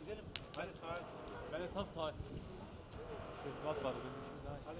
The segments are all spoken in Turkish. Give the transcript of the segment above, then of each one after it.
Gidelim. Hadi sağ. Ben de tam sağ. Tezgah var. Hadi.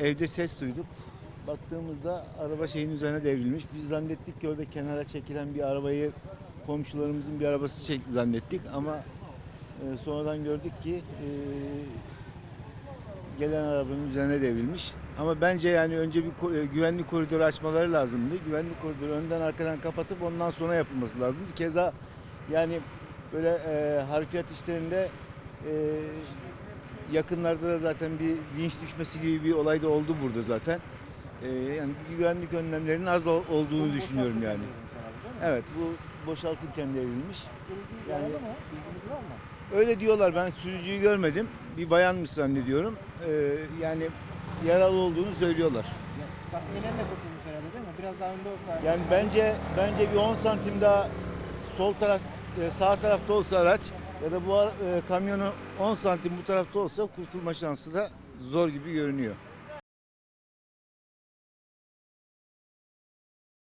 Evde ses duyduk. Baktığımızda araba şeyin üzerine devrilmiş. Biz zannettik ki orada kenara çekilen bir arabayı komşularımızın bir arabası çek zannettik ama e, sonradan gördük ki e, gelen arabanın üzerine devrilmiş. Ama bence yani önce bir e, güvenlik koridoru açmaları lazımdı. Güvenlik koridoru önden arkadan kapatıp ondan sonra yapılması lazımdı. Keza yani böyle e, harfiyat işlerinde e, yakınlarda da zaten bir vinç düşmesi gibi bir olay da oldu burada zaten. E, yani güvenlik önlemlerinin az ol- olduğunu düşünüyorum yani. Evet bu boşaltırken devrilmiş. Sürücü Yani- yaralı mı? Bilginiz var mı? Öyle diyorlar ben sürücüyü görmedim. Bir bayanmış zannediyorum. E, yani yaralı olduğunu söylüyorlar. Sa- Elenle kurtulmuş herhalde değil mi? Biraz daha önde olsaydı. Yani bence bence bir 10 santim daha sol taraf e, sağ tarafta olsa araç ya da bu e, kamyonu 10 santim bu tarafta olsa kurtulma şansı da zor gibi görünüyor.